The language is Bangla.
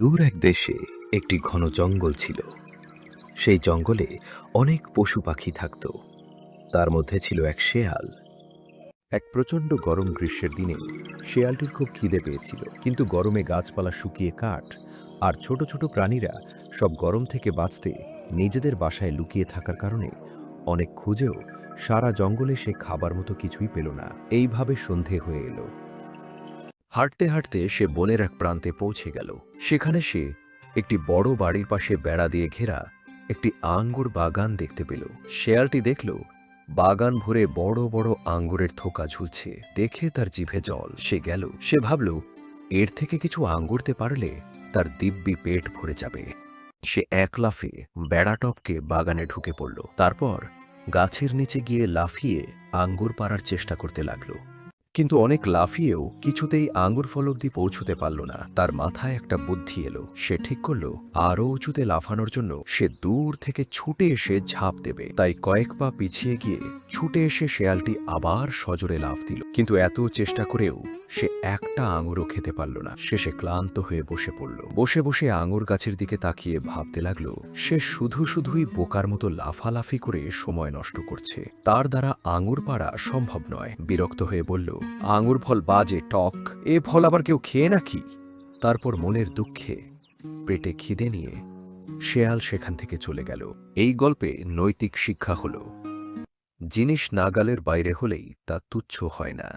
দূর এক দেশে একটি ঘন জঙ্গল ছিল। সেই জঙ্গলে অনেক পশু পাখি থাকত। তার মধ্যে ছিল এক শেয়াল। এক প্রচণ্ড গরম গ্রীষ্মের দিনে শেয়ালটির খুব খিদে পেয়েছিল, কিন্তু গরমে গাছপালা শুকিয়ে কাঠ আর ছোট ছোট প্রাণীরা সব গরম থেকে বাঁচতে নিজেদের বাসায় লুকিয়ে থাকার কারণে অনেক খুঁজেও সারা জঙ্গলে সে খাবার মতো কিছুই পেল না। এইভাবে সন্ধে হয়ে এলো। হাঁটতে হাঁটতে সে বনের এক প্রান্তে পৌঁছে গেল। সেখানে সে একটি বড় বাড়ির পাশে বেড়া দিয়ে ঘেরা একটি আঙ্গুর বাগান দেখতে পেল। শেয়ালটি দেখল, বাগান ভরে বড় বড় আঙ্গুরের থোকা ঝুলছে। দেখে তার জিভে জল। সে গেল। সে ভাবল, এর থেকে কিছু আঙ্গুরতে পারলে তার দিব্যি পেট ভরে যাবে। সে এক লাফে বেড়াটপকে বাগানে ঢুকে পড়ল। তারপর গাছের নিচে গিয়ে লাফিয়ে আঙ্গুর পাড়ার চেষ্টা করতে লাগল। কিন্তু অনেক লাফিয়েও কিছুতেই আঙুর ফল অব্দি পৌঁছতে পারল না। তার মাথায় একটা বুদ্ধি এলো। সে ঠিক করল আরও উঁচুতে লাফানোর জন্য সে দূর থেকে ছুটে এসে ঝাঁপ দেবে। তাই কয়েক পা পিছিয়ে গিয়ে ছুটে এসে শেয়ালটি আবার সজোরে লাফ দিল। কিন্তু এত চেষ্টা করেও সে একটা আঙুরও খেতে পারল না। শেষে ক্লান্ত হয়ে বসে পড়ল। বসে বসে আঙুর গাছের দিকে তাকিয়ে ভাবতে লাগল, সে শুধু শুধুই বোকার মতো লাফালাফি করে সময় নষ্ট করছে। তার দ্বারা আঙুর পাড়া সম্ভব নয়। বিরক্ত হয়ে বলল, আঙুর ফল বাজে, টক। এ ফল আবার কেউ খেয়ে নাকি? তারপর মনের দুঃখে পেটে খিদে নিয়ে শেয়াল সেখান থেকে চলে গেল। এই গল্পে নৈতিক শিক্ষা হল। জিনিস নাগালের বাইরে হলেই তা তুচ্ছ হয় না।